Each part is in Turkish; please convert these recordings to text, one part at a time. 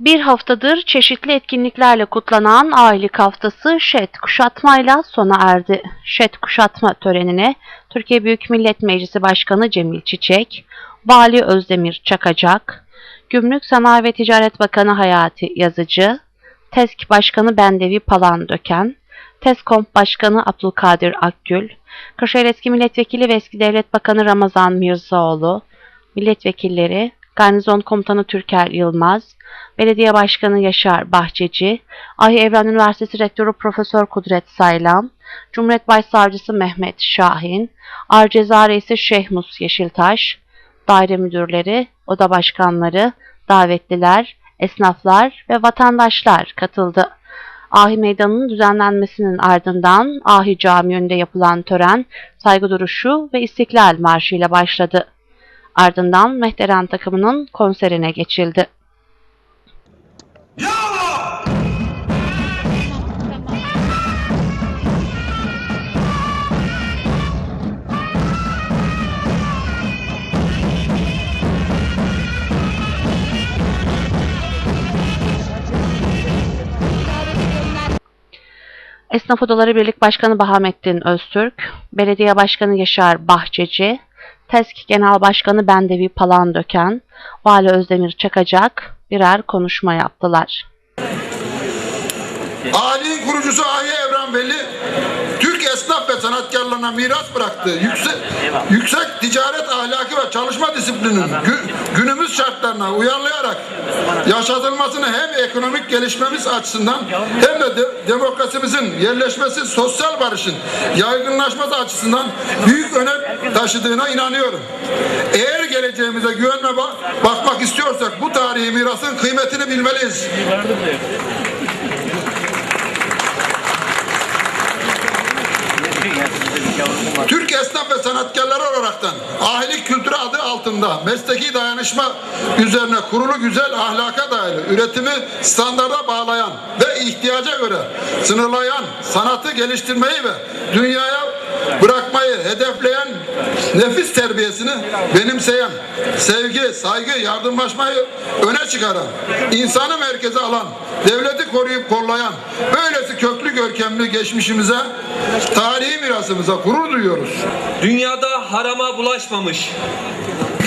Bir haftadır çeşitli etkinliklerle kutlanan Ailelik Haftası şet kuşatmayla sona erdi. Şet kuşatma törenine Türkiye Büyük Millet Meclisi Başkanı Cemil Çiçek, Vali Özdemir Çakacak, Gümrük Sanayi ve Ticaret Bakanı Hayati Yazıcı, TESK Başkanı Bendevi Palandöken, TESKOMP Başkanı Abdülkadir Akgül, Kırşehir Eski Milletvekili ve Eski Devlet Bakanı Ramazan Mirzaoğlu, milletvekilleri, Garnizon Komutanı Türker Yılmaz, Belediye Başkanı Yaşar Bahçeci, Ahi Evren Üniversitesi Rektörü Profesör Kudret Saylan, Cumhuriyet Başsavcısı Mehmet Şahin, Ar Ceza Reisi Şehmus Yeşiltaş, daire müdürleri, oda başkanları, davetliler, esnaflar ve vatandaşlar katıldı. Ahi Meydanı'nın düzenlenmesinin ardından Ahi Camii önünde yapılan tören saygı duruşu ve İstiklal Marşı ile başladı. Ardından Mehteren takımının konserine geçildi. Esnaf Odaları Birlik Başkanı Bahamettin Öztürk, Belediye Başkanı Yaşar Bahçeci, TESK Genel Başkanı Bendevi Palandöken, Vali Özdemir Çakacak birer konuşma yaptılar. Ali'nin kurucusu Ahi Evren sanatkarlarına miras bıraktığı yüksek, yüksek ticaret ahlakı ve çalışma disiplininin gü- günümüz şartlarına uyarlayarak yaşatılmasını hem ekonomik gelişmemiz açısından hem de, de- demokrasimizin yerleşmesi, sosyal barışın yaygınlaşması açısından büyük önem taşıdığına inanıyorum. Eğer geleceğimize güvenme ba- bakmak istiyorsak bu tarihi mirasın kıymetini bilmeliyiz. Türk esnaf ve sanatkarları olaraktan ahilik kültürü adı altında mesleki dayanışma üzerine kurulu güzel ahlaka dayalı üretimi standarda bağlayan ve ihtiyaca göre sınırlayan sanatı geliştirmeyi ve dünyaya bırakmayı hedefleyen nefis terbiyesini benimseyen, sevgi, saygı, yardımlaşmayı öne çıkaran, insanı merkeze alan, devleti koruyup kollayan, böylesi köklü görkemli geçmişimize, tarihi mirasımıza gurur duyuyoruz. Dünyada harama bulaşmamış,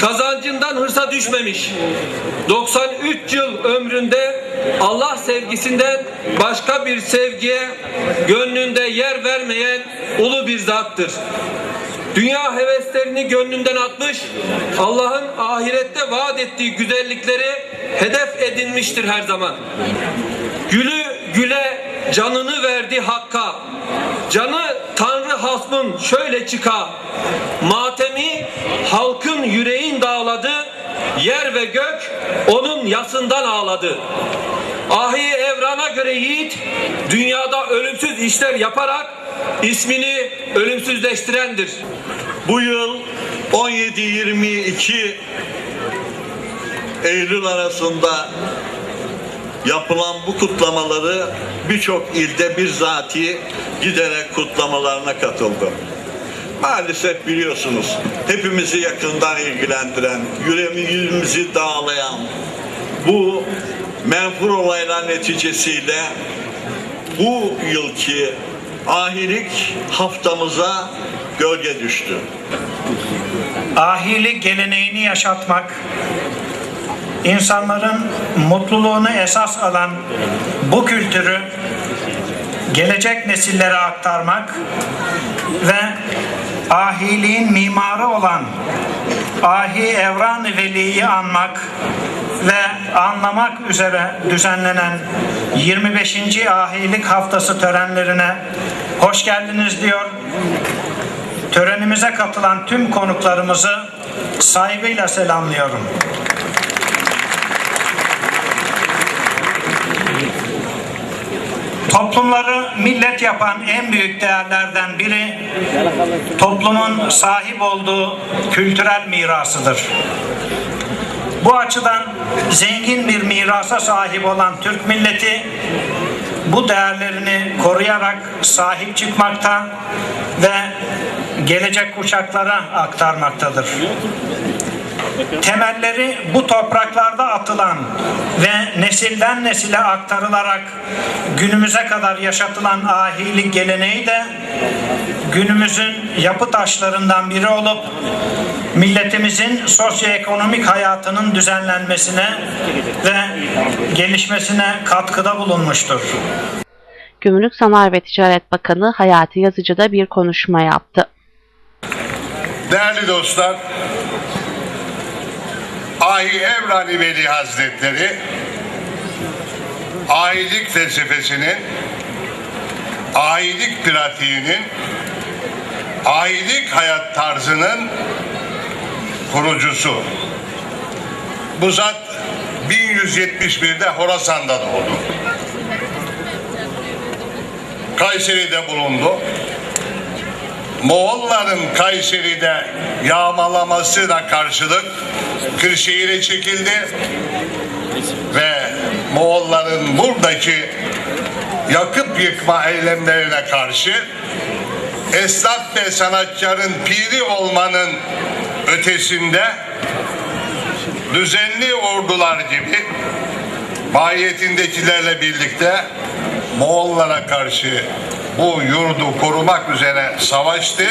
kazancından hırsa düşmemiş, 93 yıl ömründe Allah sevgisinden başka bir sevgiye gönlünde yer vermeyen ulu bir zattır. Dünya heveslerini gönlünden atmış, Allah'ın ahirette vaat ettiği güzellikleri hedef edinmiştir her zaman. Gülü güle canını verdi hakka. Canı Tanrı hasmın şöyle çıka. Matemi halkın yüreğin dağladı. Yer ve gök onun yasından ağladı. Ahi evrana göre yiğit dünyada ölümsüz işler yaparak ismini ölümsüzleştirendir. Bu yıl 17-22 Eylül arasında yapılan bu kutlamaları birçok ilde bizzati giderek kutlamalarına katıldım. Maalesef biliyorsunuz hepimizi yakından ilgilendiren, yüreğimizi dağlayan bu menfur olaylar neticesiyle bu yılki ahilik haftamıza gölge düştü. ahilik geleneğini yaşatmak, insanların mutluluğunu esas alan bu kültürü gelecek nesillere aktarmak ve ahiliğin mimarı olan Ahi Evran-ı Veli'yi anmak ve anlamak üzere düzenlenen 25. Ahilik Haftası törenlerine hoş geldiniz diyor. Törenimize katılan tüm konuklarımızı saygıyla selamlıyorum. Toplumları millet yapan en büyük değerlerden biri toplumun sahip olduğu kültürel mirasıdır. Bu açıdan zengin bir mirasa sahip olan Türk milleti bu değerlerini koruyarak sahip çıkmakta ve gelecek kuşaklara aktarmaktadır. Temelleri bu topraklarda atılan ve nesil nesilden nesile aktarılarak günümüze kadar yaşatılan ahilik geleneği de günümüzün yapı taşlarından biri olup milletimizin sosyoekonomik hayatının düzenlenmesine ve gelişmesine katkıda bulunmuştur. Gümrük Sanayi ve Ticaret Bakanı Hayati Yazıcı da bir konuşma yaptı. Değerli dostlar, Ahi Evrani Veli Hazretleri ahilik felsefesinin, ahilik pratiğinin, ahilik hayat tarzının kurucusu. Bu zat 1171'de Horasan'da doğdu. Kayseri'de bulundu. Moğolların Kayseri'de yağmalamasına karşılık Kırşehir'e çekildi ve Moğolların buradaki yakıp yıkma eylemlerine karşı esnaf ve sanatçıların piri olmanın ötesinde düzenli ordular gibi mahiyetindekilerle birlikte Moğollara karşı bu yurdu korumak üzere savaştı.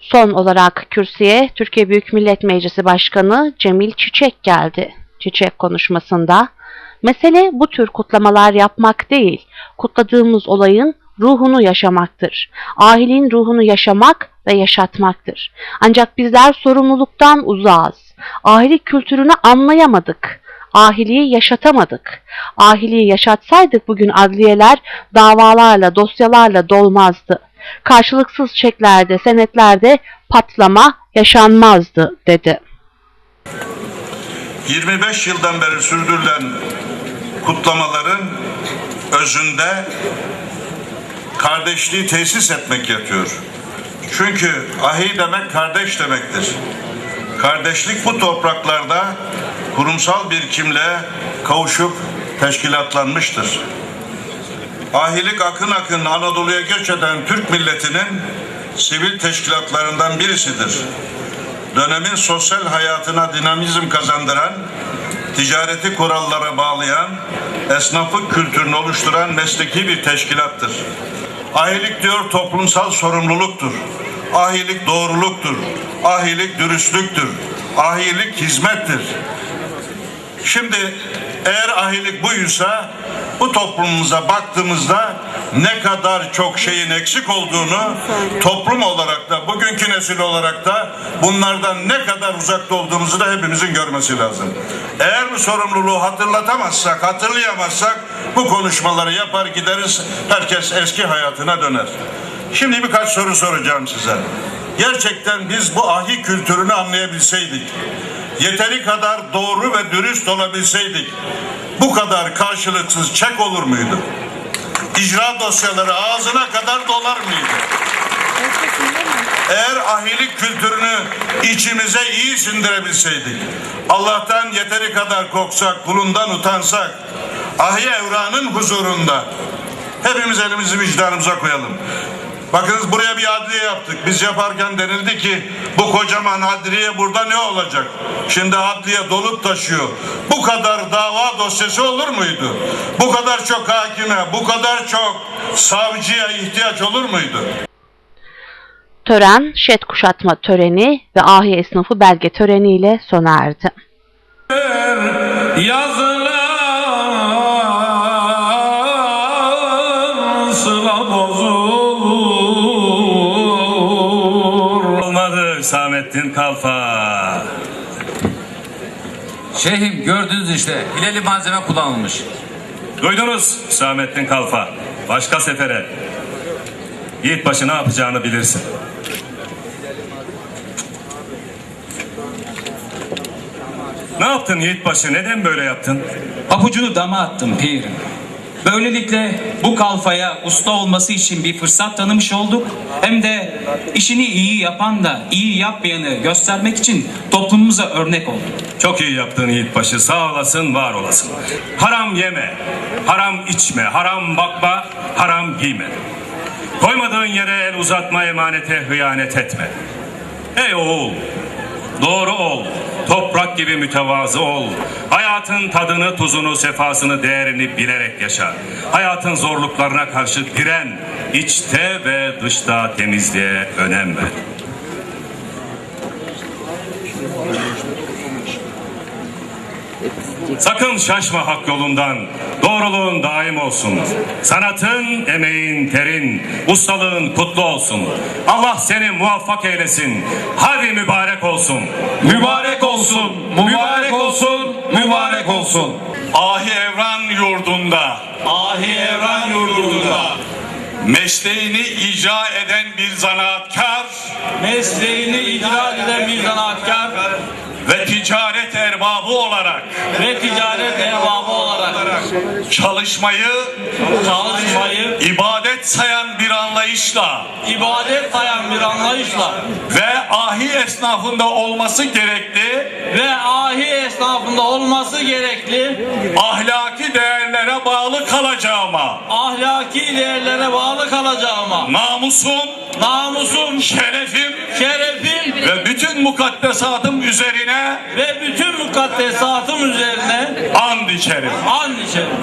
Son olarak kürsüye Türkiye Büyük Millet Meclisi Başkanı Cemil Çiçek geldi. Çiçek konuşmasında mesele bu tür kutlamalar yapmak değil, kutladığımız olayın ruhunu yaşamaktır. Ahiliğin ruhunu yaşamak ve yaşatmaktır. Ancak bizler sorumluluktan uzağız. Ahilik kültürünü anlayamadık. Ahiliği yaşatamadık. Ahiliği yaşatsaydık bugün adliyeler davalarla, dosyalarla dolmazdı. Karşılıksız çeklerde, senetlerde patlama yaşanmazdı dedi. 25 yıldan beri sürdürülen kutlamaların özünde kardeşliği tesis etmek yatıyor. Çünkü ahi demek kardeş demektir. Kardeşlik bu topraklarda kurumsal bir kimle kavuşup teşkilatlanmıştır. Ahilik akın akın Anadolu'ya göç eden Türk milletinin sivil teşkilatlarından birisidir. Dönemin sosyal hayatına dinamizm kazandıran, ticareti kurallara bağlayan, esnaflık kültürünü oluşturan mesleki bir teşkilattır. Ahilik diyor toplumsal sorumluluktur. Ahilik doğruluktur. Ahilik dürüstlüktür. Ahilik hizmettir. Şimdi eğer ahilik buysa bu toplumumuza baktığımızda ne kadar çok şeyin eksik olduğunu toplum olarak da bugünkü nesil olarak da bunlardan ne kadar uzakta olduğumuzu da hepimizin görmesi lazım. Eğer bu sorumluluğu hatırlatamazsak, hatırlayamazsak bu konuşmaları yapar gideriz herkes eski hayatına döner. Şimdi birkaç soru soracağım size. Gerçekten biz bu ahi kültürünü anlayabilseydik, yeteri kadar doğru ve dürüst olabilseydik bu kadar karşılıksız çek olur muydu? İcra dosyaları ağzına kadar dolar mıydı? Eğer ahilik kültürünü içimize iyi sindirebilseydik, Allah'tan yeteri kadar korksak, kulundan utansak, ahi evranın huzurunda hepimiz elimizi vicdanımıza koyalım. Bakınız buraya bir adliye yaptık. Biz yaparken denildi ki bu kocaman adliye burada ne olacak? Şimdi adliye dolup taşıyor. Bu kadar dava dosyası olur muydu? Bu kadar çok hakime, bu kadar çok savcıya ihtiyaç olur muydu? Tören, şet kuşatma töreni ve ahi esnafı belge töreniyle sona erdi. Yazılan Hüsamettin Kalfa. Şeyhim gördünüz işte hileli malzeme kullanılmış. Duydunuz Hüsamettin Kalfa. Başka sefere. Yiğitbaşı ne yapacağını bilirsin. Ne yaptın Yiğitbaşı? Neden böyle yaptın? Papucunu dama attım pirim. Böylelikle bu kalfaya usta olması için bir fırsat tanımış olduk. Hem de işini iyi yapan da iyi yapmayanı göstermek için toplumumuza örnek olduk. Çok iyi yaptın Yiğitbaşı. Sağ olasın, var olasın. Haram yeme, haram içme, haram bakma, haram giyme. Koymadığın yere el uzatma emanete hıyanet etme. Ey oğul, doğru ol, toprak gibi mütevazı ol. Hayatın tadını, tuzunu, sefasını, değerini bilerek yaşa. Hayatın zorluklarına karşı diren, içte ve dışta temizliğe önem ver. Sakın şaşma hak yolundan. Doğruluğun daim olsun. Sanatın, emeğin, terin, ustalığın kutlu olsun. Allah seni muvaffak eylesin. Hadi mübarek olsun. Mübarek olsun, mübarek olsun, mübarek olsun. Ahi Evran yurdunda, Ahi Evran yurdunda mesleğini icra eden bir zanaatkar mesleğini icra eden bir zanaatkar ve ticaret erbabı olarak. Ve ticaret erbabı olarak. Çalışmayı çalışmayı ibadet sayan bir anlayışla ibadet sayan bir anlayışla ve ahi esnafında olması gerekli ve ahi esnafında olması gerekli ahlaki değerlere bağlı kalacağıma, ahlaki değerlere bağlı kalacağıma namusum, namusum, şerefim şerefim ve bütün mukaddesatım üzerine ve bütün mukaddesatım üzerine and içerim. and içerim.